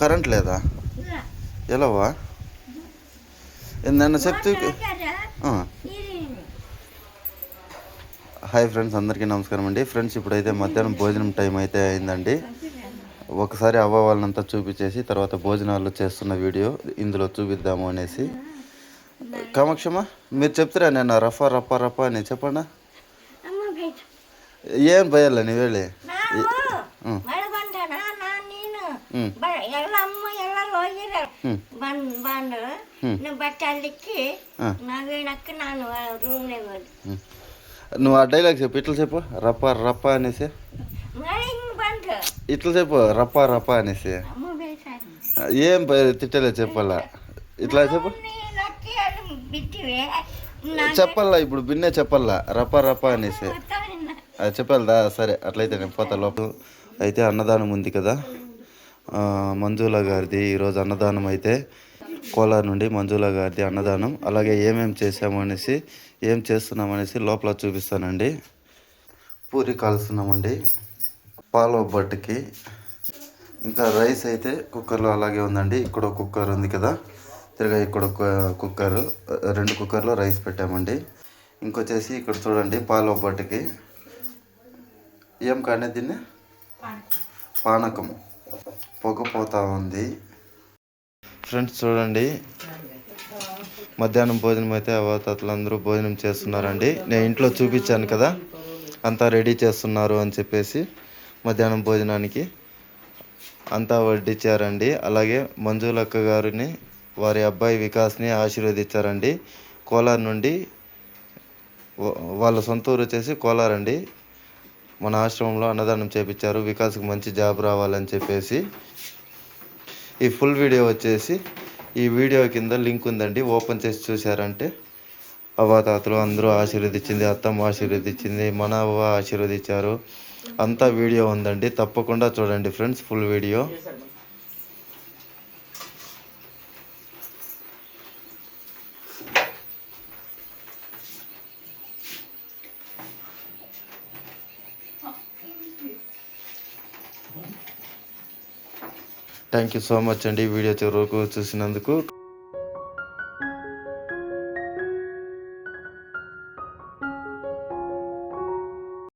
Current లేదా? ఎలావా? ఏందన్నా శక్తి hi friends అందరికీ నమస్కారం అండి. ఫ్రెండ్స్ ఇప్పుడైతే మధ్యాహ్నం భోజనం టైం అయితే అయిందండి. ఒకసారి అవ్వ వాళ్ళనంతా చూపించేసి తర్వాత భోజనాలు చేస్తున్న వీడియో ఇందులో చూపిద్దాము అనేసి. కామాక్షమ్మ మీరు చెప్తారా నేను రఫా రఫా రఫా అని చెప్పండా ఏం భయాలే నీ వెళ్ళి ನೀನು ಹ್ಮ್. ಬ- ಎಲ್ಲ ಅಮ್ಮ ಎಲ್ಲ ಹೋಗಿರ ಹ್ಮ್. ಬಂದ್ ಬಂದು ಹ್ಮ್. నువ్వు బట్టలు అల్లిక్కి ఆ. నవ్వినక్క నాను రూమ్లో పోదు నువ్వు ఆ డైలాగ్ చెప్పు ఇట్లా చెప్పు రప్ప రప్ప అనేసి మళ్ళీ ఇంక బండు ఇట్లా చెప్పు రప్ప రప్ప అనేసి అమ్మ వేసాను ఏం భయ- తిట్టలే చెప్పాలా ఇట్లా చెప్పు నక్కి అది బిట్టివే చెప్పాలా ఇప్పుడు బిన్నే చెప్పాలా రప్ప రప్ప అనేసి అది చెప్పాలదా సరే అట్లయితే నేను పోతా లోపల అయితే అన్నదానం ఉంది కదా ఆ, మంజుల గారిది ఈరోజు అన్నదానం అయితే కోలార్ నుండి మంజుల గారిది అన్నదానం. అలాగే ఏమేం చేసాము అనేసి ఏం చేస్తున్నాం అనేసి లోపల చూపిస్తానండి. పూరి కాల్స్తున్నామండి పాల ఒబ్బట్టుకి ఇంకా రైస్ అయితే కుక్కర్లో అలాగే ఉందండి. ఇక్కడ ఒక కుక్కర్ ఉంది కదా. తిరగా ఇక్కడ ఒక కుక్కర్ రెండు కుక్కర్లో రైస్ పెట్టామండి. ఇంకొచ్చేసి ఇక్కడ చూడండి పాల ఒబ్బట్టుకి ఏం కానీ దీన్ని? పానకం. పొగపోతా ఉంది ఫ్రెండ్స్ చూడండి. మధ్యాహ్నం భోజనం అయితే అవతాతలు అందరూ భోజనం చేస్తున్నారండి. నేను ఇంట్లో చూపించాను కదా అంతా రెడీ చేస్తున్నారు అని చెప్పేసి మధ్యాహ్నం భోజనానికి అంతా వడ్డించారండి అలాగే మంజులక్క గారిని వారి అబ్బాయి వికాస్ని ఆశీర్వదించారండి కోలార్ నుండి వాళ్ళ సొంత ఊరు వచ్చేసి కోలార్ అండి. మన ఆశ్రమంలో అన్నదానం చేపించారు. వికాస్కి మంచి జాబ్ రావాలని చెప్పేసి ఈ ఫుల్ వీడియో వచ్చేసి ఈ వీడియో కింద లింక్ ఉందండి. ఓపెన్ చేసి చూసారంటే అవ్వాతాతలు అందరూ ఆశీర్వదించింది అత్తమ్మ ఆశీర్వదించింది మన అవ్వ ఆశీర్వదించారు. అంతా వీడియో ఉందండి. తప్పకుండా చూడండి friends full video. Thank you so much అండి వీడియో చివరి వరకు చూసినందుకు.